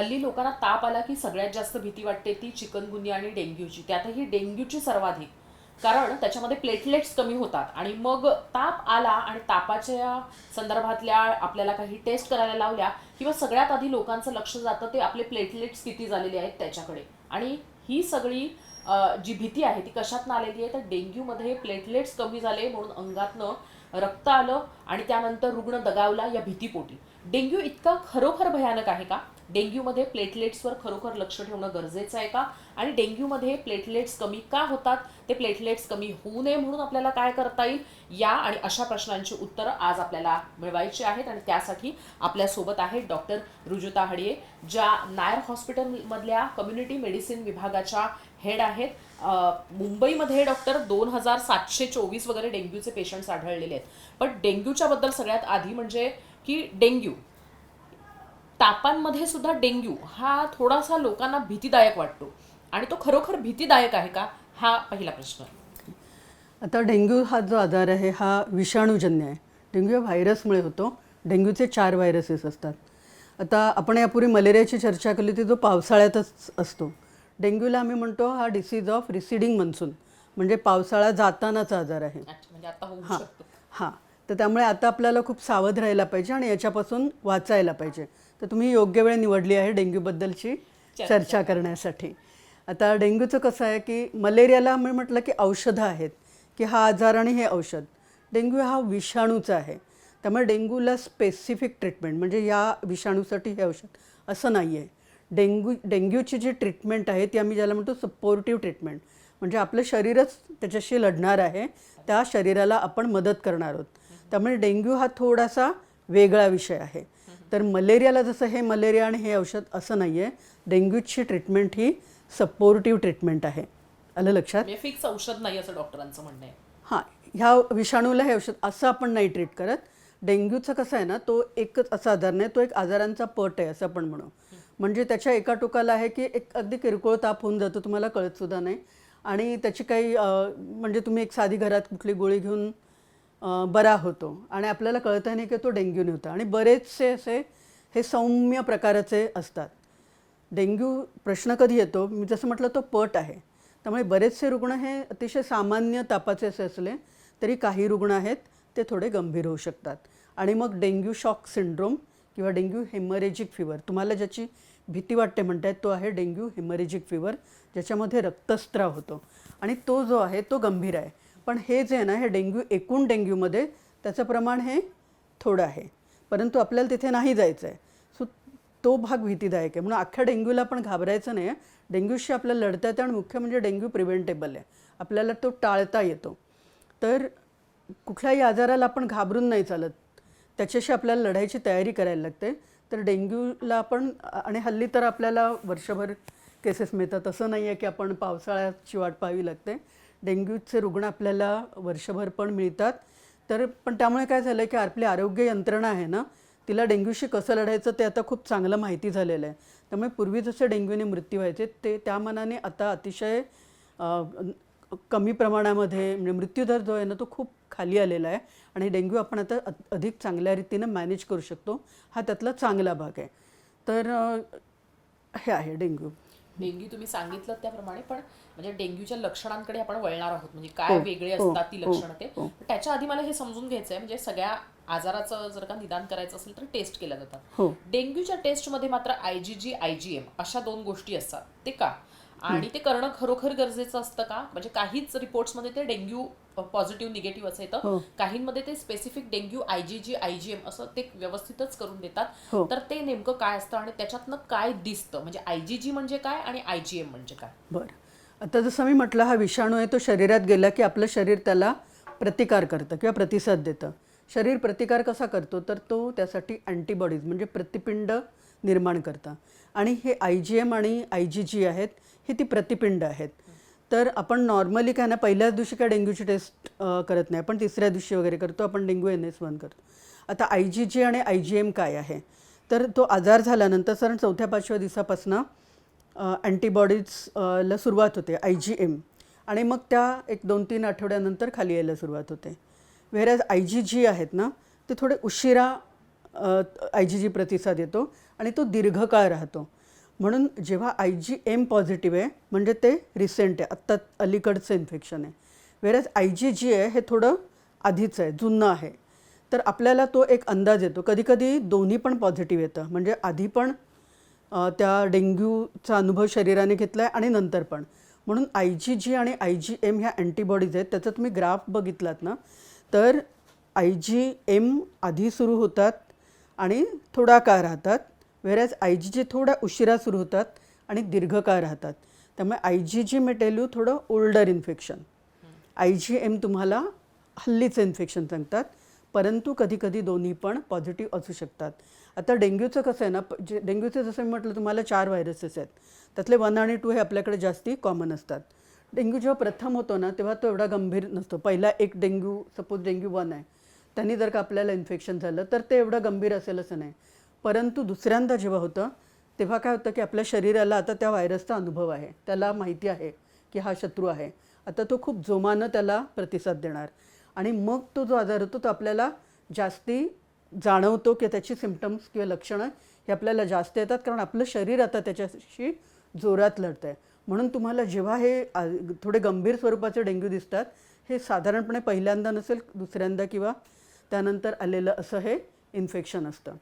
हल्ली लोकांना ताप आला की सगळ्यात जास्त भीती वाटते ती चिकनगुनिया आणि डेंग्यूची. त्यातही डेंग्यूची सर्वाधिक. कारण त्याच्यामध्ये प्लेटलेट्स कमी होतात. आणि मग ताप आला आणि तापाच्या संदर्भातल्या आपल्याला काही टेस्ट करायला लावल्या किंवा सगळ्यात आधी लोकांचं लक्ष जातं ते आपले प्लेटलेट्स किती झालेले आहेत त्याच्याकडे. आणि ही सगळी जी भीती आहे ती कशातनं आलेली आहे? तर डेंग्यूमध्ये प्लेटलेट्स कमी झाले म्हणून अंगातनं रक्त आलं आणि त्यानंतर रुग्ण दगावला या भीतीपोटी. डेंग्यू इतका खरोखर भयानक आहे का? डेंग्यूमध्ये प्लेटलेट्सवर खरोखर लक्ष ठेवणं गरजेचं आहे का? आणि डेंग्यूमध्ये प्लेटलेट्स कमी का होतात? ते प्लेटलेट्स कमी होऊ नये म्हणून आपल्याला काय करता येईल? या आणि अशा प्रश्नांची उत्तरं आज आपल्याला मिळवायची आहेत आणि त्यासाठी आपल्यासोबत आहेत डॉक्टर रुजुता हडिये ज्या नायर हॉस्पिटलमधल्या कम्युनिटी मेडिसिन विभागाच्या हेड आहेत. मुंबईमध्ये डॉक्टर दोन हजार सातशे चोवीस वगैरे डेंग्यूचे पेशंट्स आढळलेले आहेत. पण डेंग्यूच्याबद्दल सगळ्यात आधी म्हणजे की डेंग्यू तापांमध्ये सुद्धा डेंग्यू हा थोडासा लोकांना भीतीदायक वाटतो. आणि तो खरोखर भीतीदायक आहे का? हा पहिला प्रश्न आता डेंग्यू हा जो आजार आहे हा विषाणूजन्य आहे. डेंग्यू हा व्हायरसमुळे होतो. डेंग्यूचे चार व्हायरसेस असतात. आता आपण यापूर्वी मलेरियाची चर्चा केली होती जो पावसाळ्यातच असतो. डेंग्यूला आम्ही म्हणतो हा डिसीज ऑफ रिसिडिंग मनसून म्हणजे पावसाळा जातानाचा आजार आहे. म्हणजे हां. शकतो. हां. तर त्यामुळे आता आपल्याला खूप सावध राहायला पाहिजे आणि याच्यापासून वाचायला पाहिजे. तर तुम्ही योग्य वेळ निवडली आहे डेंग्यूबद्दलची चर्चा. करण्यासाठी. आता डेंग्यूचं कसं आहे की मलेरियाला मी म्हटलं की औषधं आहेत की हा आजार आणि हे औषध. डेंग्यू हा विषाणूचा आहे. त्यामुळे डेंग्यूला स्पेसिफिक ट्रीटमेंट म्हणजे या विषाणूसाठी हे औषध असं नाही आहे डेंग्यू डेंग्यूची जी ट्रीटमेंट आहे ती आम्ही ज्याला म्हणतो सपोर्टिव्ह ट्रीटमेंट म्हणजे आपलं शरीरच त्याच्याशी लढणार आहे त्या शरीराला आपण मदत करणार आहोत. त्यामुळे डेंग्यू हा थोडासा वेगळा विषय आहे. तर मलेरियाला जसं हे मलेरिया आणि हे औषध असं नाही आहे डेंग्यूची ट्रीटमेंट ही सपोर्टिव्ह ट्रीटमेंट आहे. आलं लक्षात? म्हणजे फिक्स औषध नाही असं डॉक्टरांचं म्हणणं आहे. हां ह्या विषाणूला हे औषध असं आपण नाही ट्रीट करत. डेंग्यूचं कसं आहे ना तो एकच असा आजार नाही तो एक आजारांचा पट आहे असं आपण म्हणू. म्हणजे त्याच्या एका टोकाला आहे की एक अगदी किरकोळ ताप होऊन जातो तुम्हाला कळतसुद्धा नाही. आणि त्याची काही म्हणजे तुम्ही एक साधी घरात कुठली गोळी घेऊन बरा होतो. आणि आपल्याला कळतं नाही की तो डेंग्यूने होता आणि बरेचसे असे हे सौम्य प्रकाराचे असतात. डेंग्यू प्रश्न कधी येतो? मी जसं म्हटलं तो पट आहे. त्यामुळे बरेचसे रुग्ण हे अतिशय सामान्य तापाचे असे असले तरी काही रुग्ण आहेत ते थोडे गंभीर होऊ शकतात. आणि मग डेंग्यू शॉक सिंड्रोम किंवा डेंग्यू हेमरेजिक फिवर तुम्हाला ज्याची भीती वाटते म्हणतात तो आहे डेंग्यू हेमरेजिक फिवर ज्याच्यामध्ये रक्तस्त्राव होतो. आणि तो जो आहे तो गंभीर आहे. पण हे जे आहे ना हे डेंग्यू एकूण डेंग्यूमध्ये त्याचं प्रमाण हे थोडं आहे. परंतु आपल्याला तिथे नाही जायचं आहे सो तो भाग भीतीदायक आहे. म्हणून अख्ख्या डेंग्यूला आपण घाबरायचं नाही डेंग्यूशी आपल्याला लढता येतं आणि मुख्य म्हणजे डेंग्यू प्रिव्हेंटेबल आहे. आपल्याला तो टाळता येतो. तर कुठल्याही आजाराला आपण घाबरून नाही चालत. त्याच्याशी आपल्याला लढायची तयारी करायला लागते. तर डेंग्यूला आपण आणि हल्ली तर आपल्याला वर्षभर केसेस मिळतात. असं नाही आहे की आपण पावसाळ्याची वाट पाहावी लागते. डेंग्यूचे रुग्ण आपल्याला वर्षभर पण मिळतात. तर पण त्यामुळे काय झालं की आपली आरोग्य यंत्रणा आहे ना तिला डेंग्यूशी कसं लढायचं ते आता खूप चांगलं माहिती झालेलं आहे. त्यामुळे पूर्वी जसे डेंग्यूने मृत्यू व्हायचे ते त्या मनाने आता अतिशय कमी प्रमाणामध्ये म्हणजे मृत्यूदर जो आहे ना तो खूप खाली आलेला आहे. आणि डेंग्यू आपण आता अधिक चांगल्या रीतीनं मॅनेज करू शकतो. हा त्यातला चांगला भाग आहे. तर हे आहे डेंग्यू. डेंग्यू तुम्ही सांगितलं त्याप्रमाणे पण म्हणजे डेंग्यूच्या लक्षणांकडे आपण वळणार आहोत. म्हणजे काय वेगळे असतात ती लक्षणं ते. त्याच्या आधी मला हे समजून घ्यायचं आहे म्हणजे सगळ्या आजाराचं जर का निदान करायचं असेल तर टेस्ट केल्या जातात. हो. डेंग्यूच्या टेस्टमध्ये मात्र आयजीजी आयजीएम अशा दोन गोष्टी असतात. ते का? आणि ते करणं खरोखर गरजेचं असतं का? म्हणजे काहीच रिपोर्ट्समध्ये ते डेंग्यू पॉझिटिव्ह निगेटिव्ह असं येतं. काहींमध्ये ते स्पेसिफिक डेंग्यू आयजीजी आयजीएम असं ते व्यवस्थितच करून देतात. हो. तर ते नेमकं काय असतं आणि त्याच्यातनं काय दिसतं? म्हणजे आयजीजी म्हणजे काय आणि आयजीएम म्हणजे काय? बरं. आता जसं मी म्हटलं हा विषाणू आहे तो शरीरात गेला की आपलं शरीर त्याला प्रतिकार करतं किंवा प्रतिसाद देतं. शरीर प्रतिकार कसा करतो? तर तो त्यासाठी अँटीबॉडीज म्हणजे प्रतिपिंड निर्माण करतं. आणि हे आय जी एम आणि आय जी जी आहेत ही ती प्रतिपिंड आहेत. तर आपण नॉर्मली काय ना पहिल्याच दिवशी काय डेंग्यूची टेस्ट करत नाही. आपण तिसऱ्या दिवशी वगैरे करतो आपण डेंग्यू एन एस वन करतो. आता आय जी जी आणि आय जी एम काय आहे? तर तो आजार झाल्यानंतर सर चौथ्या पाचव्या दिवसापासनं अँटीबॉडीजला सुरुवात होते आय जी एम आणि मग त्या एक दोन तीन आठवड्यानंतर खाली यायला सुरुवात होते. व्हेरॅज आय जी जी आहेत ना ते थोडे उशिरा आय जी जी प्रतिसाद येतो आणि तो दीर्घकाळ राहतो. म्हणून जेव्हा आय जी एम पॉझिटिव्ह आहे म्हणजे ते रिसेंट आहे आत्ता अलीकडचं इन्फेक्शन आहे. वेरॅज आय जी जी आहे हे थोडं आधीचं आहे जुनं आहे. तर आपल्याला तो एक अंदाज येतो. कधीकधी दोन्ही पण पॉझिटिव्ह येतं. म्हणजे आधी पण त्या डेंग्यूचा अनुभव शरीराने घेतला आहे आणि नंतर पण. म्हणून आय जी जी आणि आय जी एम ह्या अँटीबॉडीज आहेत त्याचा तुम्ही ग्राफ बघितलात ना तर आय जी एम आधी सुरू होतात आणि थोडा काळ राहतात. वेरॅज आय जी जी थोड्या उशिरा सुरू होतात आणि दीर्घकाळ राहतात. त्यामुळे आय जी जी मेटेल्यू थोडं older infection I G M तुम्हाला हल्लीचं इन्फेक्शन सांगतात परंतु कधीकधी दोन्ही पण पॉझिटिव्ह असू शकतात. आता डेंग्यूचं कसं आहे ना जे डेंग्यूचं जसं मी म्हटलं तुम्हाला चार व्हायरसेस आहेत. त्यातले वन आणि टू हे आपल्याकडे जास्ती कॉमन असतात. डेंग्यू जेव्हा प्रथम होतो ना तेव्हा तो एवढा गंभीर नसतो. पहिला एक डेंग्यू सपोज डेंग्यू वन आहे. त्यांनी जर का आपल्याला इन्फेक्शन झालं तर ते एवढं गंभीर असेल असं नाही. परंतु दुसऱ्यांदा जेव्हा होतं तेव्हा काय होतं की आपल्या शरीराला आता त्या व्हायरसचा अनुभव आहे. त्याला माहिती आहे की हा शत्रू आहे. आता तो खूप जोमानं त्याला प्रतिसाद देणार. आणि मग तो जो आजार होतो तो आपल्याला जास्ती जाणवतो की त्याची सिमटम्स किंवा लक्षणं हे आपल्याला जास्त येतात. कारण आपलं शरीर आता त्याच्याशी जोरात लढतं आहे म्हणून तुम्हाला जेव्हा हे थोडे गंभीर स्वरूपाचे डेंग्यू दिसतात हे साधारणपणे पहिल्यांदा नसेल दुसऱ्यांदा किंवा त्यानंतर आलेलं असं हे इन्फेक्शन असतं.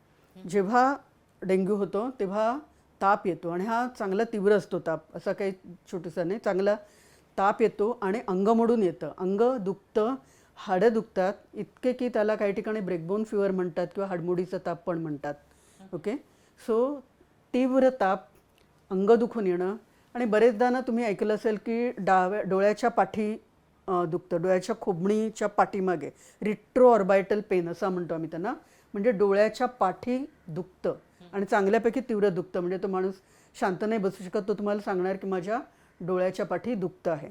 जेव्हा डेंग्यू होतो तेव्हा ताप येतो आणि हा चांगला तीव्र असतो ताप. असा काही छोटूसा नाही चांगला ताप येतो आणि अंग मोडून येतं. अंग दुखतं हाडं दुखतात. इतके की त्याला काही ठिकाणी ब्रेकबोन फिवर म्हणतात किंवा हाडमोडीचा ताप पण म्हणतात. ओके सो तीव्र ताप अंग दुखून येणं आणि बरेचदा ना तुम्ही ऐकलं असेल की डाव्या डोळ्याच्या पाठी दुखतं. डोळ्याच्या खोबणीच्या पाठीमागे रिट्रो ऑर्बायटल पेन असं म्हणतो आम्ही त्यांना. म्हणजे डोळ्याच्या पाठी दुखतं आणि चांगल्यापैकी तीव्र दुखतं. म्हणजे तो माणूस शांत नाही बसू शकत तो तुम्हाला सांगणार की माझ्या डोळ्याच्या पाठी दुखतं आहे.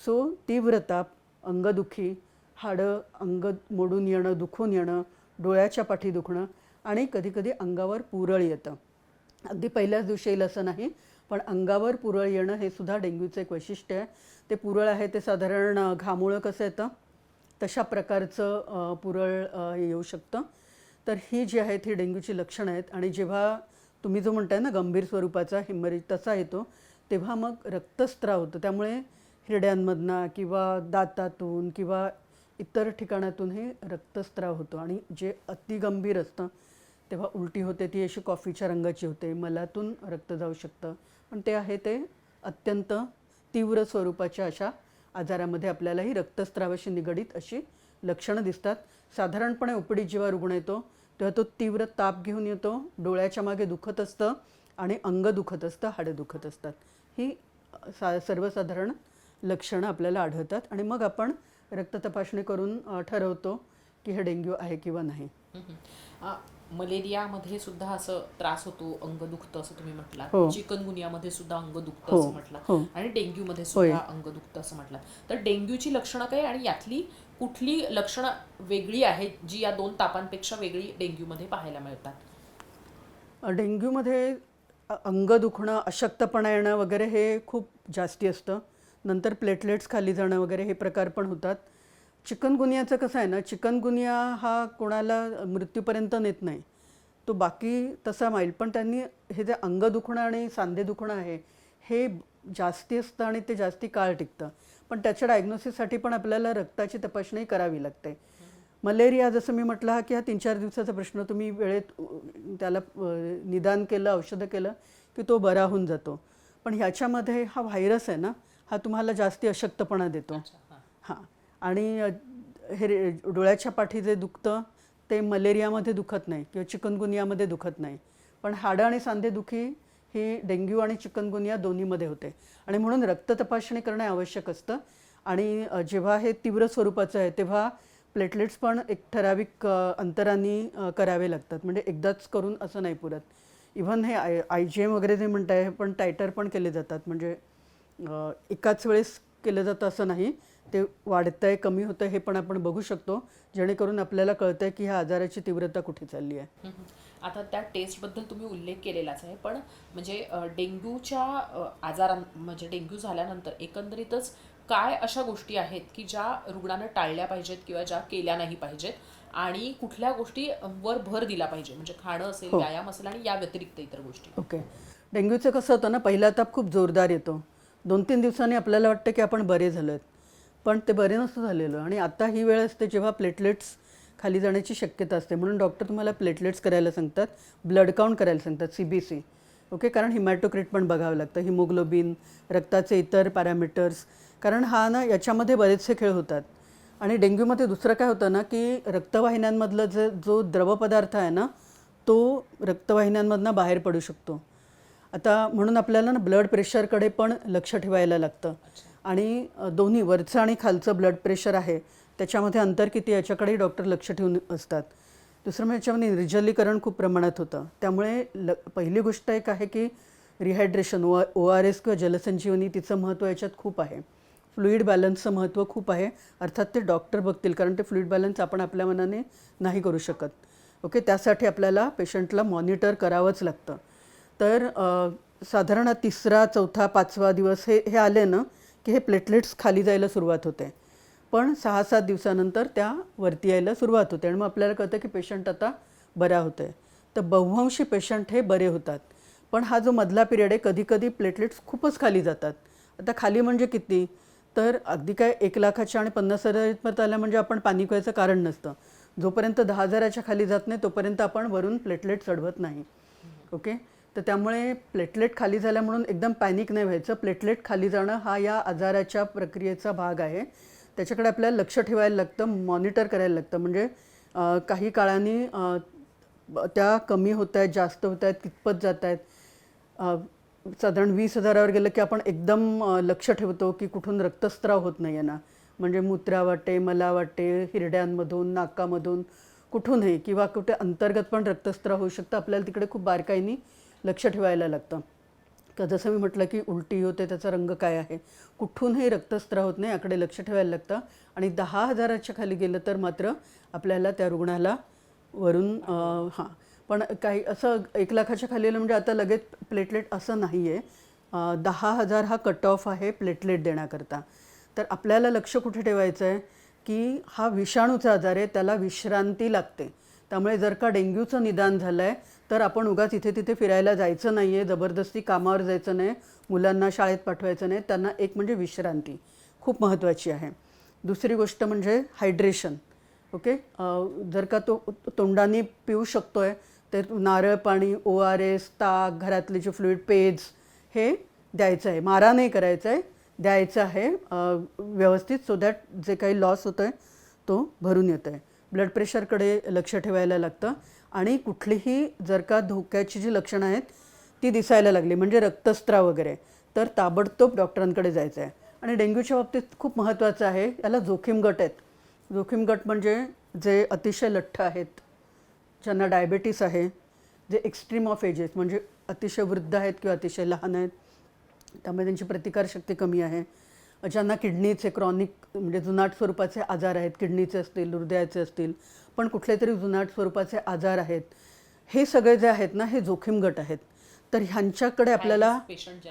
सो तीव्र ताप अंगदुखी हाडं अंग मोडून येणं दुखून येणं डोळ्याच्या पाठी दुखणं आणि कधीकधी अंगावर पुरळ येतं. अगदी पहिल्याच दिवशी येईल असं नाही पण अंगावर पुरळ येणं हे सुद्धा डेंग्यूचं एक वैशिष्ट्य आहे. ते पुरळ आहे ते साधारण घामुळं कसं येतं? तशा प्रकारचं पुरळ येऊ शकतं. तर ही जी आहेत ही डेंग्यूची लक्षणं आहेत आणि जेव्हा तुम्ही जो म्हणताय ना गंभीर स्वरूपाचा हिमरेज तसा येतो तेव्हा मग रक्तस्त्राव होतो. त्यामुळे हिरड्यांमधनं किंवा दातातून किंवा इतर ठिकाणातून हे रक्तस्त्राव होतो आणि जे अतिगंभीर असतं तेव्हा उलटी होते ती अशी कॉफीच्या रंगाची होते मलातून रक्त जाऊ शकतं. पण ते आहे ते अत्यंत तीव्र स्वरूपाच्या अशा आजारामध्ये आपल्याला ही निगडीत अशी लक्षणं दिसतात. साधारणपणे ओपीडीत जेव्हा रुग्ण येतो. तेव्हा तो तीव्र ताप घेऊन येतो डोळ्याच्या मागे दुखत असतं आणि अंग दुखत असतं हाडं दुखत असतात. ही सा सर्वसाधारण लक्षणं आपल्याला आढळतात. आणि मग आपण रक्त तपासणी करून ठरवतो की हे डेंग्यू आहे किंवा नाही. मलेरियामध्ये सुद्धा असं त्रास होतो अंग दुखतं असं तुम्ही हो. म्हटलं चिकनगुनियामध्ये सुद्धा अंग दुखतं हो, असं म्हटलं हो. आणि डेंग्यूमध्ये होय. सुद्धा अंग दुखतं असं म्हटलं तर डेंग्यूची लक्षणं काय आणि यातली कुठली लक्षणं वेगळी आहेत जी या दोन तापांपेक्षा वेगळी डेंग्यूमध्ये पाहायला मिळतात? डेंग्यूमध्ये अ, अंग दुखणं अशक्तपणा येणं वगैरे हे खूप जास्ती असतं. नंतर प्लेटलेट्स खाली जाणं वगैरे हे प्रकार पण होतात. चिकनगुनियाचं कसं आहे ना चिकनगुनिया हा कोणाला मृत्यूपर्यंत नेत नाही. तो बाकी तसा माईल. पण त्यांनी हे जे अंग दुखणं आणि सांधे दुखणं आहे हे जास्ती असतं आणि ते जास्ती काळ टिकतं. पण त्याच्या डायग्नोसिससाठी पण आपल्याला रक्ताची तपासणी करावी लागते. मलेरिया जसं मी म्हटलं हा की हा तीन चार दिवसाचा प्रश्न. तुम्ही वेळेत त्याला निदान केलं औषधं केलं की तो बरा होऊन जातो. पण ह्याच्यामध्ये हा व्हायरस आहे ना हा तुम्हाला जास्ती अशक्तपणा देतो. हां. आणि हे रे- डोळ्याच्या पाठी जे दुखतं ते मलेरियामध्ये दुखत नाही किंवा चिकनगुनियामध्ये दुखत नाही. पण हाडं आणि सांधेदुखी ही डेंग्यू आणि चिकनगुनिया दोन्हीमध्ये होते. आणि म्हणून रक्त तपासणी करणे आवश्यक असतं. आणि जेव्हा हे तीव्र स्वरूपाचं आहे तेव्हा प्लेटलेट्स पण एक ठराविक अ, अंतराने करावे लागतात. म्हणजे एकदाच करून असं नाही पुरत. इव्हन हे आय आय जी एम वगैरे जे म्हणत हे पण टायटर पण केले जातात. म्हणजे एकाच वेळेस केलं जातं असं नाही. ते वाढतंय कमी होतं हे पण आपण बघू शकतो. जेणेकरून आपल्याला कळतंय की ह्या आजाराची तीव्रता कुठे चालली आहे. आता त्या टेस्टबद्दल तुम्ही उल्लेख केलेलाच आहे पण म्हणजे डेंग्यूच्या आजारां म्हणजे डेंग्यू झाल्यानंतर एकंदरीतच काय अशा गोष्टी आहेत की ज्या रुग्णानं टाळल्या पाहिजेत किंवा ज्या केल्या नाही पाहिजेत आणि कुठल्या गोष्टी वर भर दिला पाहिजे? म्हणजे खाणं असेल हो. व्यायाम असेल आणि या व्यतिरिक्त इतर गोष्टी. ओके. डेंग्यूचं कसं होतं ना पहिला ताप खूप जोरदार येतो. दोन तीन दिवसांनी आपल्याला वाटतं की आपण बरे झालो आहेत पण ते बरे नसतं झालेलं. आणि आता ही वेळ असते जेव्हा प्लेटलेट्स खाली जाण्याची शक्यता असते. म्हणून डॉक्टर तुम्हाला प्लेटलेट्स करायला सांगतात ब्लड काउंट करायला सांगतात सी बी सी ओके कारण हिमॅटोक्रिट पण बघावं लागतं. हिमोग्लोबिन रक्ताचे इतर पॅरामीटर्स कारण हा ना याच्यामध्ये बरेचसे खेळ होतात. आणि डेंग्यूमध्ये दुसरं काय होतं ना की रक्तवाहिन्यांमधलं जे जो द्रवपदार्थ आहे ना तो रक्तवाहिन्यांमधनं बाहेर पडू शकतो. आता म्हणून आपल्याला ना ब्लड प्रेशरकडे पण लक्ष ठेवायला लागतं. आणि दोन्ही वरचं आणि खालचं ब्लड प्रेशर आहे त्याच्यामध्ये अंतर किती याच्याकडेही डॉक्टर लक्ष ठेवून असतात. दुसरं म्हणजे याच्यामध्ये निर्जलीकरण खूप प्रमाणात होतं. त्यामुळे ल पहिली गोष्ट एक आहे की rehydration O O R S किंवा जलसंजीवनी तिचं महत्त्व याच्यात खूप आहे. फ्लुईड बॅलन्सचं महत्त्व खूप आहे. अर्थात ते डॉक्टर बघतील कारण ते फ्लुईड बॅलन्स आपण आपल्या मनाने नाही करू शकत. ओके? त्यासाठी आपल्याला पेशंटला मॉनिटर करावंच लागतं. तर साधारण तिसरा चौथा पाचवा दिवस हे हे आले ना की हे प्लेटलेट्स खाली जायला सुरुवात होते. पण सहा सात दिवसानंतर त्या वरती यायला सुरुवात होते आणि मग आपल्याला कळतं की पेशंट आता बरा होतोय. तर बहुवंशी पेशंट हे बरे होतात. पण हा जो मधला पिरियड आहे कधीकधी प्लेटलेट्स खूपच खाली जातात. आता खाली म्हणजे किती? तर अगदी काय एक लाखाच्या आणि पन्नास हजारापर्यंत आल्या म्हणजे आपण पाणी व्हायचं कारण नसतं. जोपर्यंत दहा हजाराच्या खाली जात नाही तोपर्यंत आपण वरून प्लेटलेट चढवत नाही. ओके? तर त्यामुळे प्लेटलेट खाली झाल्या म्हणून एकदम पॅनिक नाही व्हायचं. प्लेटलेट खाली जाणं हा या आजाराच्या प्रक्रियेचा भाग आहे. त्याच्याकडे आपल्याला लक्ष ठेवायला लागतं मॉनिटर करायला लागतं. म्हणजे काही काळाने त्या कमी होत आहेत जास्त होत आहेत कितपत जात आहेत. साधारण वीस हजारावर गेलं की आपण एकदम लक्ष ठेवतो की कुठून रक्तस्त्राव होत नाही आहे ना म्हणजे मूत्रा वाटे मला वाटे हिरड्यांमधून नाकामधून कुठूनही किंवा कुठे अंतर्गत पण रक्तस्त्राव होऊ शकतं. आपल्याला तिकडे खूप बारकाईनी लक्ष ठेवायला लागतं. का जसं मी म्हटलं की उलटी होते त्याचा रंग काय आहे? कुठूनही रक्तस्त्राव होत नाही याकडे लक्ष ठेवायला लागतं. आणि दहा हजाराच्या खाली गेलं तर मात्र आपल्याला त्या रुग्णाला वरून हां. पण काही असं एक लाखाच्या खाली आलं म्हणजे आता लगेच प्लेटलेट असं नाही आहे दहा हजार हा कट ऑफ आहे प्लेटलेट देण्याकरता. तर आपल्याला लक्ष कुठे ठेवायचं आहे की हा विषाणूचा आजार आहे त्याला विश्रांती लागते. त्यामुळे जर का डेंग्यूचं निदान झालं आहे तर आपण उगाच इथे तिथे फिरायला जायचं नाही आहे जबरदस्ती कामावर जायचं नाही मुलांना शाळेत पाठवायचं नाही त्यांना एक म्हणजे विश्रांती. खूप महत्त्वाची आहे. दुसरी गोष्ट म्हणजे हायड्रेशन. ओके? जर का तो तोंडाने पिऊ शकतो आहे तर नारळ पाणी ओ आर एस ताक घरातले जे फ्लुईड पेज हे द्यायचं आहे. मारा नाही करायचं आहे द्यायचं आहे. व्यवस्थित सो दॅट जे काही लॉस होतो आहे तो भरून येतो आहे ब्लड प्रेशरकडे लक्ष ठेवायला लागतं. आणि कुठलीही जर का धोक्याची जी लक्षणं आहेत ती दिसायला लागली म्हणजे रक्तस्त्राव वगैरे तर ताबडतोब डॉक्टरांकडे जायचं आहे आणि डेंग्यूच्या बाबतीत खूप महत्त्वाचं आहे याला जोखीम गट आहेत. जोखीम गट म्हणजे जे अतिशय लठ्ठ आहेत ज्यांना डायबेटीस आहे जे एक्स्ट्रीम ऑफ एजेस म्हणजे अतिशय वृद्ध आहेत किंवा अतिशय लहान आहेत त्यामुळे त्यांची प्रतिकारशक्ती कमी आहे. ज्यांना किडनीचे क्रॉनिक म्हणजे जुनाट स्वरूपाचे आजार आहेत किडनीचे असतील हृदयाचे असतील पण कुठले तरी जुनाट स्वरूपाचे आजार आहेत हे सगळे जे आहेत ना हे जोखीम गट आहेत. तर ह्यांच्याकडे आपल्याला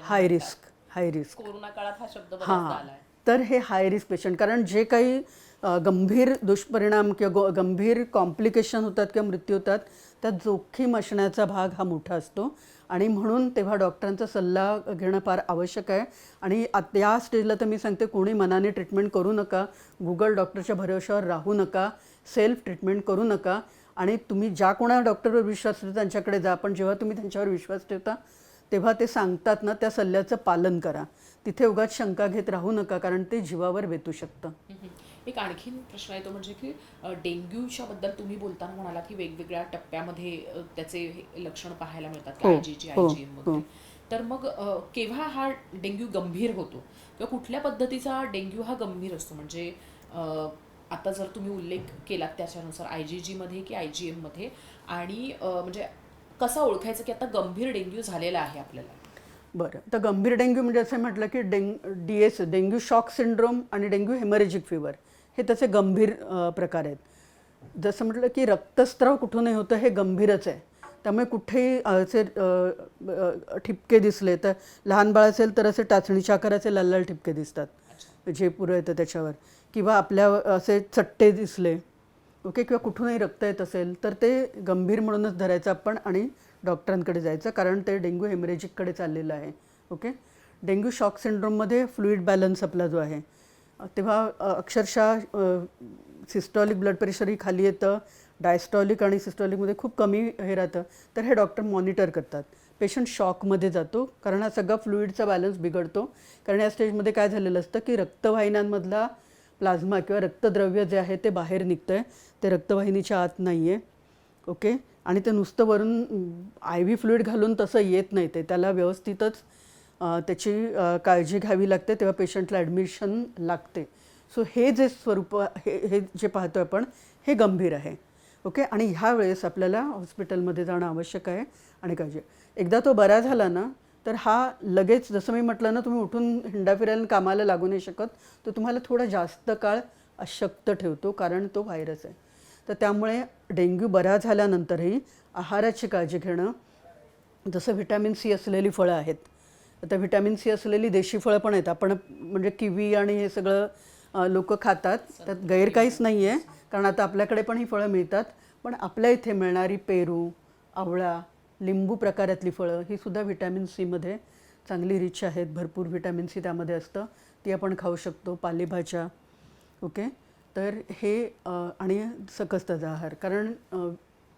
high risk high risk corona काळात हा शब्द हां. तर हे हाय रिस्क पेशंट कारण जे काही गंभीर दुष्परिणाम किंवा गो- गंभीर कॉम्प्लिकेशन होतात किंवा मृत्यू होतात त्यात जोखीम असण्याचा भाग हा मोठा असतो. आणि म्हणून तेव्हा डॉक्टरांचा सल्ला घेणं फार आवश्यक आहे. आणि आत- या स्टेजला तर मी सांगते कोणी मनाने ट्रीटमेंट करू नका. गुगल डॉक्टरच्या भरवशावर राहू नका. सेल्फ ट्रीटमेंट करू नका. आणि तुम्ही ज्या कोणा डॉक्टरवर विश्वास ठेवता त्यांच्याकडे जा. पण जेव्हा तुम्ही त्यांच्यावर विश्वास ठेवता तेव्हा ते सांगतात ना त्या सल्ल्याचं पालन करा. तिथे उगाच शंका घेत राहू नका कारण ते जीवावर बेतू शकतं. एक आणखीन प्रश्न आहे तो म्हणजे की अ, डेंग्यूच्या बद्दल तुम्ही बोलताना म्हणाला की वेगवेगळ्या टप्प्यामध्ये त्याचे हे लक्षण पाहायला मिळतात हो, आयजीजी हो, वगैरे. तर मग केव्हा हा डेंग्यू गंभीर होतो? किंवा कुठल्या पद्धतीचा डेंग्यू हा गंभीर असतो? म्हणजे आता जर तुम्ही उल्लेख केलात त्याच्यानुसार आय जी जीमध्ये की आय जी एममध्ये आणि म्हणजे कसा ओळखायचं की आता गंभीर डेंग्यू झालेला आहे आपल्याला? बरं. तर गंभीर डेंग्यू म्हणजे असं म्हटलं की डेंग D S dengue shock syndrome आणि डेंग्यू हेमरेजिक फिवर. हे त्याचे गंभीर प्रकार आहेत. जसं म्हटलं की रक्तस्त्राव कुठूनही होतं हे गंभीरच आहे. त्यामुळे कुठेही असे ठिपके दिसले तर लहान बाळ असेल तर असे टाचणीच्या आकाराचे लाल लाल ठिपके दिसतात. जे पुरं येतं त्याच्यावर. किंवा आपल्या असे चट्टे दिसले ओके किंवा कुठूनही रक्त येत असेल तर ते गंभीर म्हणूनच धरायचं आपण आणि डॉक्टरांकडे जायचं. कारण ते डेंग्यू हेमरेजिककडे चाललेलं आहे ओके. डेंग्यू शॉक सिंड्रोममध्ये फ्लुईड बॅलन्स आपला जो आहे तेव्हा अक्षरशः सिस्टॉलिक ब्लड प्रेशरही खाली येतं. डायस्टॉलिक आणि सिस्टॉलिकमध्ये खूप कमी हे राहतं. तर हे डॉक्टर मॉनिटर करतात. पेशंट शॉकमध्ये जातो कारण हा सगळा फ्लुईडचा बॅलन्स बिघडतो. कारण या स्टेजमध्ये काय झालेलं असतं की रक्तवाहिन्यांमधला प्लाझ्मा किंवा रक्तद्रव्य जे आहे ते बाहेर निघतं आहे ते रक्तवाहिनीच्या आत नाही आहे ओके? आणि ते नुसतं वरून आय व्ही फ्लुईड घालून तसं येत नाही ते. त्याला व्यवस्थितच त्याची काळजी घ्यावी लागते तेव्हा पेशंटला ॲडमिशन लागते. सो हे जे स्वरूप हे हे जे पाहतो आपण हे गंभीर आहे. ओके आणि ह्या वेळेस आपल्याला हॉस्पिटलमध्ये जाणं आवश्यक आहे आणि काळजी. एकदा तो बरा झाला ना तर हा लगेच जसं मी म्हटलं ना तुम्ही उठून हिंडा फिरायला कामाला लागू नाही शकत तर तुम्हाला थोडा जास्त काळ अशक्त ठेवतो कारण तो व्हायरस आहे. तर त्यामुळे डेंग्यू बरा झाल्यानंतरही आहाराची काळजी घेणं जसं व्हिटॅमिन सी असलेली फळं आहेत आता व्हिटॅमिन सी असलेली देशी फळं पण आहेत. आपण म्हणजे किवी आणि हे सगळं लोक खातात. त्यात गैर काहीच नाही आहे कारण आता आपल्याकडे पण ही फळं मिळतात. पण आपल्या इथे मिळणारी पेरू आवळा लिंबू प्रकारातली फळं ही सुद्धा व्हिटॅमिन सीमध्ये चांगली रिच आहेत. भरपूर व्हिटॅमिन सी त्यामध्ये असतं. ती आपण खाऊ शकतो. पालेभाज्या ओके? तर हे आणि सकस आहार. कारण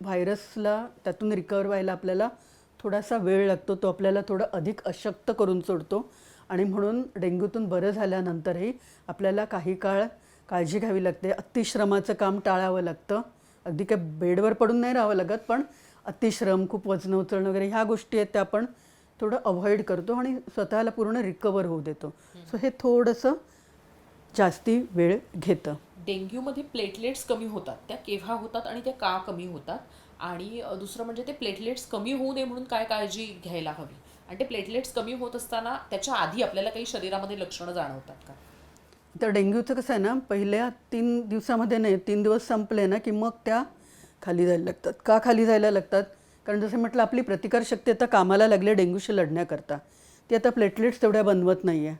व्हायरसला त्यातून रिकवर व्हायला आपल्याला थोडासा वेळ लागतो तो आपल्याला थोडं अधिक अशक्त करून सोडतो. आणि म्हणून डेंग्यूतून बरं झाल्यानंतरही आपल्याला काही काळ काळजी घ्यावी लागते. अतिश्रमाचं काम टाळावं लागतं. अगदी काय बेडवर पडून नाही राहावं लागत पण अतिश्रम खूप वजन उचलणं वगैरे ह्या गोष्टी आहेत त्या आपण थोडं अवॉइड करतो आणि स्वतःला पूर्ण रिकवर होऊ देतो. सो हे थोडंसं जास्ती वेळ घेतं. डेंग्यूमध्ये प्लेटलेट्स कमी होतात. त्या केव्हा होतात आणि त्या का कमी होतात? आणि दुसरं म्हणजे ते प्लेटलेट्स कमी होऊ नये म्हणून काय काळजी घ्यायला हवी? आणि ते प्लेटलेट्स कमी होत असताना त्याच्या आधी आपल्याला काही शरीरामध्ये लक्षणं जाणवतात का? तर डेंग्यूचं कसं आहे ना पहिल्या तीन दिवसामध्ये नाही तीन दिवस संपले ना की मग त्या खाली जायला लागतात. का खाली जायला लागतात? कारण जसं म्हटलं आपली प्रतिकारशक्ती आता कामाला लागली डेंग्यूशी लढण्याकरता. ती आता प्लेटलेट्स तेवढ्या बनवत नाही आहे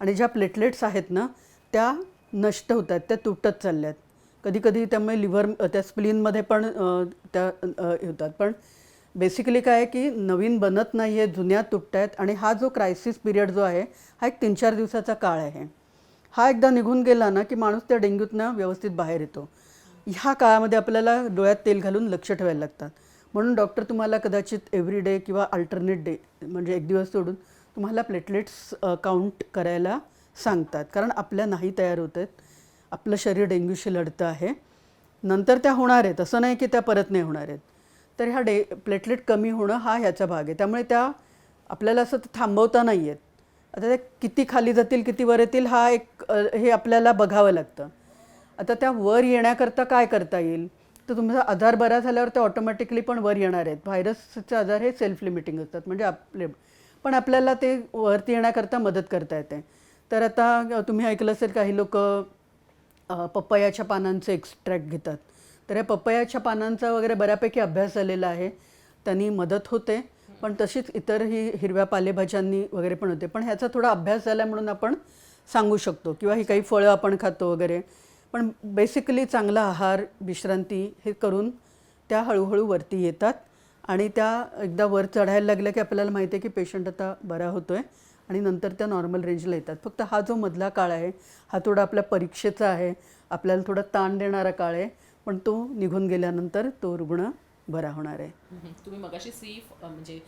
आणि ज्या प्लेटलेट्स आहेत ना त्या नष्ट होत आहेत त्या तुटत चालल्या आहेत कधी कधी त्यामुळे लिव्हर त्या स्प्लीनमध्ये पण त्या होतात. पण बेसिकली काय आहे की नवीन बनत नाही आहे जुन्या तुटत आहेत आणि हा जो क्रायसिस पिरियड जो आहे हा एक तीन चार दिवसाचा काळ आहे. हा एकदा निघून गेला ना की माणूस त्या डेंग्यूतनं व्यवस्थित बाहेर येतो. ह्या काळामध्ये आपल्याला डोळ्यात तेल घालून लक्ष ठेवायला लागतात. म्हणून डॉक्टर तुम्हाला कदाचित एव्हरी डे किंवा अल्टरनेट डे म्हणजे एक दिवस सोडून तुम्हाला प्लेटलेट्स काउंट करायला सांगतात. कारण आपल्या नाही तयार होत आहेत. आपलं शरीर डेंग्यूशी लढतं आहे. नंतर त्या होणार आहेत. असं नाही की त्या परत नाही होणार आहेत. तर ह्या डे प्लेटलेट कमी होणं हा ह्याचा भाग आहे. त्यामुळे त्या आपल्याला असं थांबवता नाही आहेत आता त्या किती खाली जातील किती वर येतील हा एक हे आपल्याला बघावं लागतं. आता त्या वर येण्याकरता काय करता येईल? तर तुमचा आजार बरा झाल्यावर ते ऑटोमॅटिकली पण वर येणार आहेत. व्हायरसचे आजार हे सेल्फ लिमिटिंग असतात. म्हणजे आपले पण आपल्याला ते वरती येण्याकरता मदत करता येते. तर आता तुम्ही ऐकलं असेल काही लोक पपयाच्या पानांचं एक्स्ट्रॅक्ट घेतात. तर या पपयाच्या पानांचा वगैरे बऱ्यापैकी अभ्यास झालेला आहे. त्यांनी मदत होते. पण तशीच इतरही हिरव्या पालेभाज्यांनी वगैरे पण होते. पण ह्याचा थोडा अभ्यास झाला म्हणून आपण सांगू शकतो. किंवा ही काही फळं आपण खातो वगैरे. पण बेसिकली चांगला आहार विश्रांती हे करून त्या हळूहळू वरती येतात. आणि त्या एकदा वर चढायला लागल्या की आपल्याला माहिती आहे की पेशंट आता बरा होतो आहे आणि नंतर त्या नॉर्मल रेंजला येतात फक्त हा जो मधला काळ आहे हा थोडा आपल्या परीक्षेचा आहे आपल्याला थोडा ताण देणारा काळ आहे पण तो निघून गेल्यानंतर तो रुग्ण बरा होणार आहे. तुम्ही मगाशी सी म्हणजे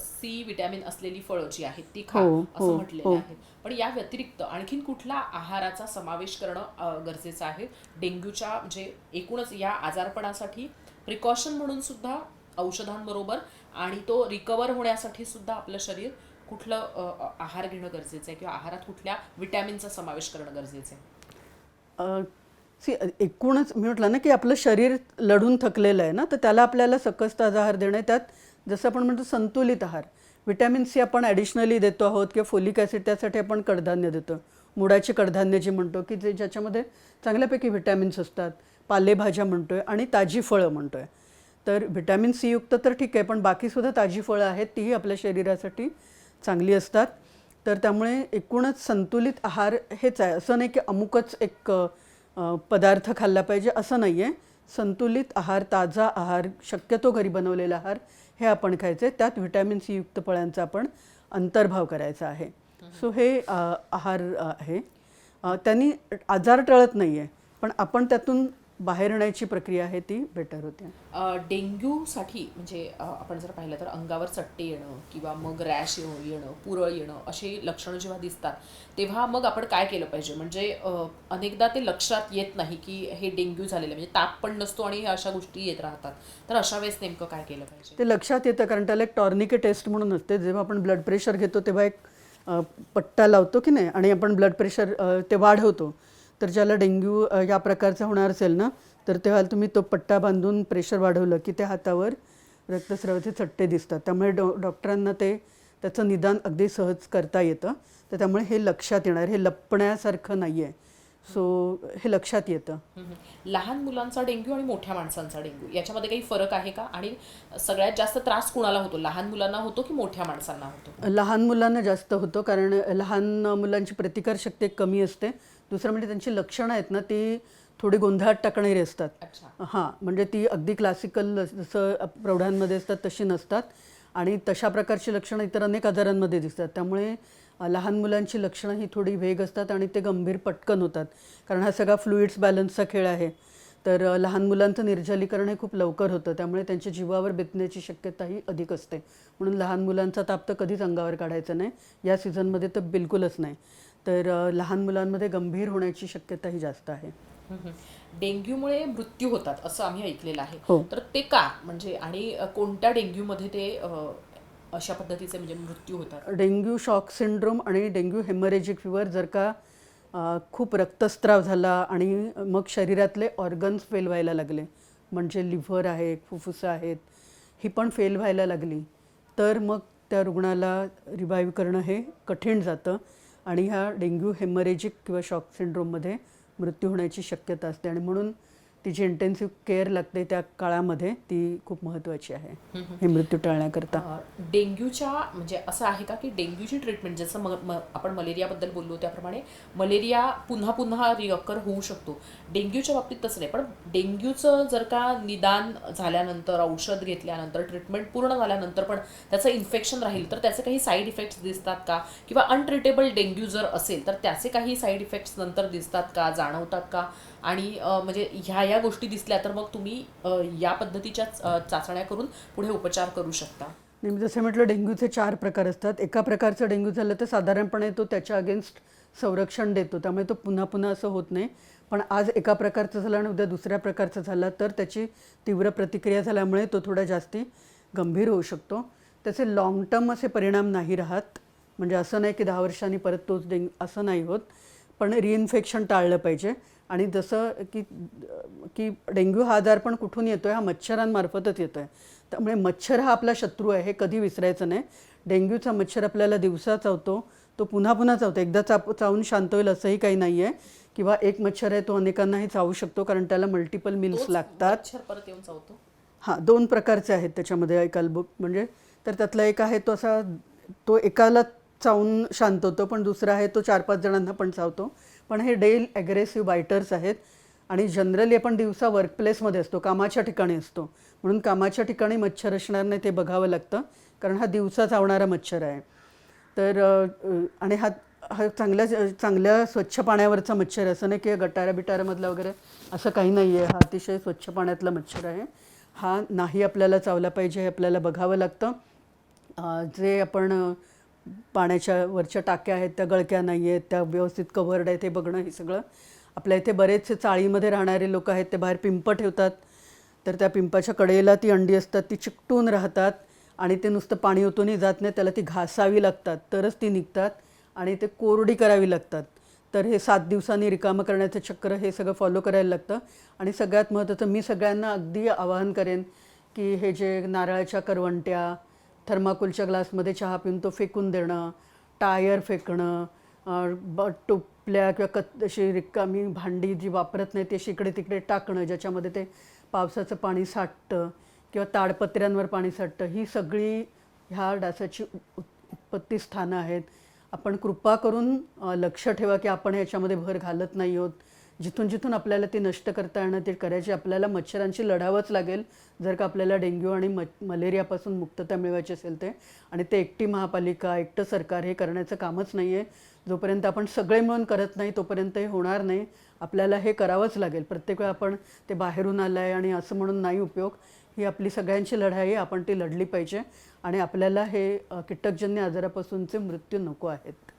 सी विटॅमिन असलेली फळं जी आहेत ती खा हो, असं हो, म्हटलेलं हो. आहे पण या व्यतिरिक्त आणखीन कुठला आहाराचा समावेश करणं गरजेचं आहे डेंग्यूच्या म्हणजे एकूणच या आजारपणासाठी प्रिकॉशन म्हणून सुद्धा औषधांबरोबर आणि तो रिकवर होण्यासाठी सुद्धा आपलं शरीर कुठलं आहार घेणं गरजेचं आहे किंवा आहारात कुठल्या विटॅमिनचा समावेश करणं गरजेचं आहे? सी एकूणच मी म्हटलं ना की आपलं शरीर लढून थकलेलं आहे ना तर त्याला आपल्याला सकस ताजा आहार देणं आहे. त्यात जसं आपण म्हणतो संतुलित आहार विटॅमिन सी आपण ॲडिशनली देतो आहोत किंवा फोलिक ॲसिड त्यासाठी आपण कडधान्य देतो. मुडाची कडधान्य जी म्हणतो की जे ज्याच्यामध्ये चांगल्यापैकी व्हिटॅमिन्स असतात पालेभाज्या म्हणतो आहे आणि ताजी फळं म्हणतो आहे तर व्हिटॅमिन सी युक्त तर ठीक आहे पण बाकीसुद्धा ताजी फळं आहेत तीही आपल्या शरीरासाठी चांगली असतात. तर त्यामुळे एकूणच संतुलित आहार हेच आहे. असं नाही की अमुकच एक पदार्थ खाल्ला पाहिजे असं नाही आहे संतुलित आहार ताजा आहार शक्यतो घरी बनवलेला आहार हे आपण खायचे. त्यात व्हिटॅमिन सी युक्त फळांचा आपण अंतर्भाव करायचा आहे. सो हे आहार आहे. त्यांनी आजार टळत नाही आहे पण आपण त्यातून बाहेर येण्याची प्रक्रिया आहे ती बेटर होते. डेंग्यूसाठी म्हणजे आपण जर पाहिलं तर अंगावर चट्टे येणं किंवा मग रॅश येणं पुरळ येणं अशी लक्षणं जेव्हा दिसतात तेव्हा मग आपण काय केलं पाहिजे? म्हणजे अनेकदा ते लक्षात येत नाही की हे डेंग्यू झालेलं म्हणजे ताप पण नसतो आणि अशा गोष्टी येत राहतात. तर अशा वेळेस नेमकं काय केलं पाहिजे? ते लक्षात येतं कारण त्याला एक टॉर्निके टेस्ट म्हणून असते. जेव्हा आपण ब्लड प्रेशर घेतो तेव्हा एक पट्टा लावतो की नाही? आणि आपण ब्लड प्रेशर ते वाढवतो. तर ज्याला डेंग्यू या प्रकारचा होणार असेल ना तर तेव्हा तुम्ही तो पट्टा बांधून प्रेशर वाढवलं की त्या हातावर रक्तस्रावाचे चट्टे दिसतात. त्यामुळे डॉ डॉक्टरांना ते त्याचं निदान अगदी सहज करता येतं. तर त्यामुळे हे लक्षात येणार हे लपण्यासारखं नाही आहे सो हे लक्षात येतं. लहान मुलांचा डेंग्यू आणि मोठ्या माणसांचा डेंग्यू याच्यामध्ये काही फरक आहे का? आणि सगळ्यात जास्त त्रास कुणाला होतो? लहान मुलांना होतो की मोठ्या माणसांना होतो? लहान मुलांना जास्त होतो कारण लहान मुलांची प्रतिकारशक्ती कमी असते. दुसरं म्हणजे त्यांची लक्षणं आहेत ना ती थोडी गोंधळात टाकणारी असतात. अच्छा. हां म्हणजे ती अगदी क्लासिकल जसं प्रौढांमध्ये असतात तशी नसतात. आणि तशा प्रकारची लक्षणं इतर अनेक आजारांमध्ये दिसतात. त्यामुळे लहान मुलांची लक्षणं ही थोडी वेग असतात आणि ते गंभीर पटकन होतात. कारण हा सगळा फ्लुइड्स बॅलन्सचा खेळ आहे. तर लहान मुलांचं निर्जलीकरण हे खूप लवकर होतं. त्यामुळे त्यांच्या जीवावर बेतण्याची शक्यताही अधिक असते. म्हणून लहान मुलांचा ताप तर कधीच अंगावर काढायचा नाही. या सीझनमध्ये तर बिलकुलच नाही. तर लहान मुलांमध्ये गंभीर होण्याची शक्यताही जास्त आहे. डेंग्यूमुळे मृत्यू होतात असं आम्ही ऐकलेलं आहे. हो. तर ते का? म्हणजे आणि कोणत्या डेंग्यूमध्ये ते अ, अशा पद्धतीचे म्हणजे मृत्यू होतात? डेंग्यू शॉक सिंड्रोम आणि डेंग्यू हेमरेजिक फिवर जर का अ, खूप रक्तस्राव झाला आणि मग शरीरातले ऑर्गन्स फेल व्हायला लागले म्हणजे लिव्हर आहे फुफ्फुसं आहेत ही पण फेल व्हायला लागली तर मग त्या रुग्णाला रिवाईव्ह करणं हे कठीण जातं. आणि ह्या डेंग्यू हेमरेजिक किंवा शॉक सिंड्रोममध्ये मृत्यू होण्याची शक्यता असते. आणि म्हणून ती जी इंटेन्सिव्ह केअर लागते त्या काळामध्ये ती खूप महत्त्वाची आहे. हे मृत्यू टाळण्याकरता. डेंग्यूच्या म्हणजे असं आहे का की डेंग्यूची ट्रीटमेंट जसं म म- आपण मलेरियाबद्दल बोललो त्याप्रमाणे मलेरिया पुन्हा पुन्हा रिअकर होऊ शकतो. डेंग्यूच्या बाबतीत तसं नाही पण डेंग्यूचं जर का निदान झाल्यानंतर औषध घेतल्यानंतर ट्रीटमेंट पूर्ण झाल्यानंतर पण त्याचं इन्फेक्शन राहील तर त्याचे काही साईड इफेक्ट्स दिसतात का? किंवा अनट्रीटेबल डेंग्यू जर असेल तर त्याचे काही साईड इफेक्ट्स नंतर दिसतात का? जाणवतात का? आणि म्हणजे ह्या या गोष्टी दिसल्या तर मग तुम्ही या पद्धतीच्या चाचण्या करून पुढे उपचार करू शकता. नाही मी जसं म्हटलं डेंग्यूचे चार प्रकार असतात. एका प्रकारचं डेंग्यू झालं तर साधारणपणे तो त्याच्या अगेन्स्ट संरक्षण देतो. त्यामुळे तो पुन्हा पुन्हा असं होत नाही. पण आज एका प्रकारचं झालं आणि उद्या दुसऱ्या प्रकारचं झालं तर त्याची तीव्र प्रतिक्रिया झाल्यामुळे तो थोडा जास्ती गंभीर होऊ शकतो. त्याचे लाँग टर्म असे परिणाम नाही राहत. म्हणजे असं नाही की दहा वर्षांनी परत तोच डेंग्यू असं नाही होत. पण रिइन्फेक्शन टाळलं पाहिजे. आणि जसं की की डेंग्यू हा आजार पण कुठून येतो आहे हा मच्छरांमार्फतच येतो आहे त्यामुळे मच्छर हा आपला शत्रू आहे हे कधी विसरायचं नाही. डेंग्यूचा मच्छर आपल्याला दिवसा चावतो तो पुन्हा पुन्हा चावतो. एकदा चाप चावून शांत होईल असंही काही नाही आहे किंवा एक मच्छर आहे तो अनेकांनाही चावू शकतो कारण त्याला मल्टिपल मिल्स लागतात. मच्छर परत येऊन चावतो? हां दोन प्रकारचे आहेत त्याच्यामध्ये ऐकाल बुक म्हणजे तर त्यातला एक आहे तो असा तो एकाला चावून शांत होतो पण दुसरा आहे तो चार पाच जणांना पण चावतो. पण हे डेल ॲग्रेसिव्ह बायटर्स आहेत आणि जनरली आपण दिवसा वर्कप्लेसमध्ये असतो कामाच्या ठिकाणी असतो. म्हणून कामाच्या ठिकाणी मच्छर असणार नाही ते बघावं लागतं कारण हा दिवसा चावणारा मच्छर आहे. तर आणि हा हा चांगल्या चांगल्या स्वच्छ पाण्यावरचा मच्छर आहे. असं नाही की गटारा बिटाऱ्यामधला वगैरे असं काही नाही आहे. हा अतिशय स्वच्छ पाण्यातला मच्छर आहे. हा नाही आपल्याला चावला पाहिजे हे आपल्याला बघावं लागतं. जे आपण पाण्याच्या वरच्या टाक्या आहेत त्या गळक्या नाही आहेत त्या व्यवस्थित कव्हर्ड आहे ते बघणं हे सगळं. आपल्या इथे बरेचसे चाळीमध्ये राहणारे लोक आहेत ते बाहेर पिंप ठेवतात. तर त्या पिंपाच्या कडेला ती अंडी असतात ती चिकटून राहतात आणि ते नुसतं पाणी ओतूनही जात नाही त्याला ती घासावी लागतात. तरच ती निघतात आणि ते कोरडी करावी लागतात. तर हे सात दिवसांनी रिकामं करण्याचं चक्र हे सगळं फॉलो करायला लागतं. आणि सगळ्यात महत्त्वाचं मी सगळ्यांना अगदी आवाहन करेन की हे जे नारळाच्या करवंट्या थर्माकोलच्या ग्लासमध्ये चहा पिऊन तो फेकून देणं टायर फेकणं ब टोपल्या किंवा कत अशी रिकामी भांडी जी वापरत नाही ती शिकडे इकडे तिकडे टाकणं ज्याच्यामध्ये ते पावसाचं पाणी साठतं किंवा ताडपत्र्यांवर पाणी साठतं ही सगळी ह्या डासाची उत्पत्ती स्थानं आहेत. आपण कृपा करून लक्ष ठेवा की आपण याच्यामध्ये भर घालत नाही आहोत. जिथून जिथून आपल्याला ती नष्ट करता येणं ते करायची. आपल्याला मच्छरांशी लढावंच लागेल. जर का आपल्याला डेंग्यू आणि म मलेरियापासून मुक्तता मिळवायची असेल ते. आणि ते एकटी महापालिका एकटं सरकार हे करण्याचं कामच नाही आहे जोपर्यंत आपण सगळे मिळून करत नाही तोपर्यंत हे होणार नाही. आपल्याला हे करावंच लागेल. प्रत्येक वेळा आपण ते बाहेरून आलं आहे आणि असं म्हणून नाही उपयोग. ही आपली सगळ्यांची लढाई आहे. आपण ती लढली पाहिजे. आणि आपल्याला हे कीटकजन्य आजारापासूनचे मृत्यू नको आहेत.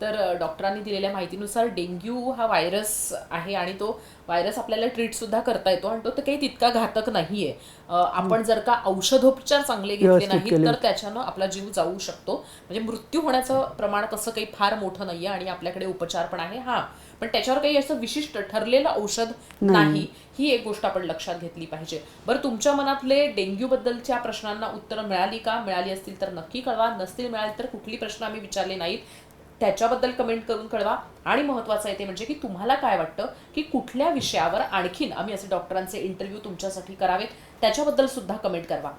तर डॉक्टरांनी दिलेल्या माहितीनुसार डेंग्यू हा व्हायरस आहे आणि तो व्हायरस आपल्याला ट्रीट सुद्धा करता येतो आणि तो तर काही तितका घातक नाहीये. अ, आपण जर का औषधोपचार चांगले घेतले नाहीत. तर त्याच्यानं आपला जीव जाऊ शकतो. म्हणजे मृत्यू होण्याचं प्रमाण तसं काही फार मोठं नाहीये आणि आपल्याकडे उपचार पण आहे हा. पण त्याच्यावर काही असं विशिष्ट ठरलेलं औषध नाही ही एक गोष्ट आपण लक्षात घेतली पाहिजे. बरं तुमच्या मनातले डेंग्यू बद्दलच्या प्रश्नांना उत्तरं मिळाली का? मिळाली असतील तर नक्की कळवा. नसतील मिळाली तर कुठली प्रश्न आम्ही विचारले नाहीत. त्याच्याबद्दल कमेंट करून कळवा. आणि महत्वाचं आहे ते म्हणजे की तुम्हाला काय वाटतं की कुठल्या विषयावर आणखीन आम्ही असे डॉक्टरांचे इंटरव्ह्यू तुमच्यासाठी करावेत त्याच्याबद्दल सुद्धा कमेंट करवा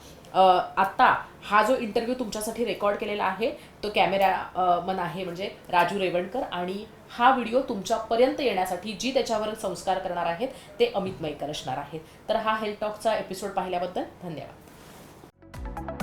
आता हा जो इंटरव्ह्यू तुमच्यासाठी रेकॉर्ड केलेला आहे तो कॅमेरा मन आहे म्हणजे राजू रेवणकर आणि हा व्हिडिओ तुमच्यापर्यंत येण्यासाठी जी त्याच्यावर संस्कार करणार आहेत ते अमित मयकर असणार आहेत. तर हा हेल्थ टॉकचा एपिसोड पाहिल्याबद्दल धन्यवाद.